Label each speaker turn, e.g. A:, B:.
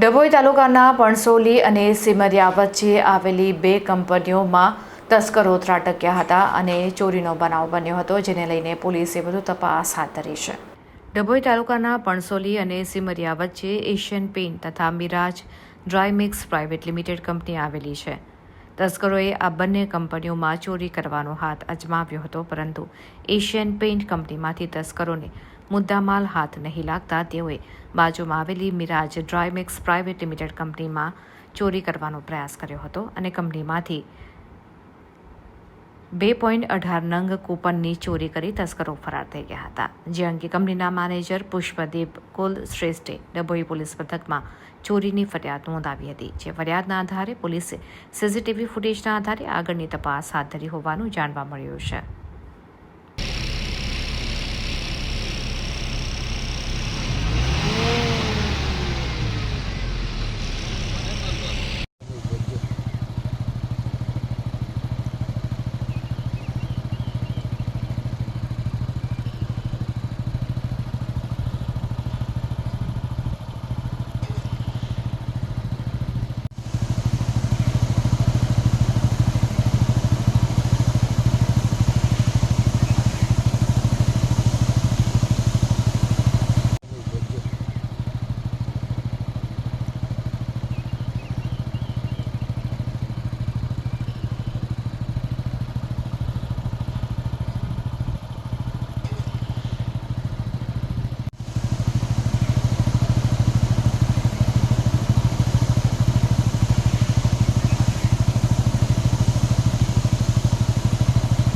A: ડભોઈ તાલુકાના પણસોલી અને સિમરિયા વચ્ચે આવેલી બે કંપનીઓમાં તસ્કરો ત્રાટક્યા હતા અને ચોરીનો બનાવ બન્યો હતો, જેને લઈને પોલીસે વધુ તપાસ હાથ ધરી છે. ડભોઈ તાલુકાના પણસોલી અને સિમરિયા વચ્ચે એશિયન પેઇન્ટ તથા Miraj dry mix private limited company આવેલી છે. તસ્કરોએ આ બંને કંપનીઓમાં ચોરી કરવાનો હાથ અજમાવ્યો હતો, પરંતુ એશિયન પેઇન્ટ કંપનીમાંથી તસ્કરોને મુદ્દામાલ હાથ નહીં લાગતા તેઓએ બાજુમાં આવેલી Miraj dry mix private limited કંપનીમાં ચોરી કરવાનો પ્રયાસ કર્યો હતો અને કંપનીમાંથી બે પોઈન્ટ અઢાર નંગ કૂપનની ચોરી કરી તસ્કરો ફરાર થઈ ગયા હતા, જે અંગે કંપનીના મેનેજર પુષ્પદીપ કુલ શ્રેષ્ઠે ડભોઈ પોલીસ મથકમાં ચોરીની ફરિયાદ નોંધાવી હતી, જે ફરિયાદના આધારે પોલીસે સીસીટીવી ફૂટેજના આધારે આગળની તપાસ હાથ ધરી હોવાનું જાણવા મળ્યું છે.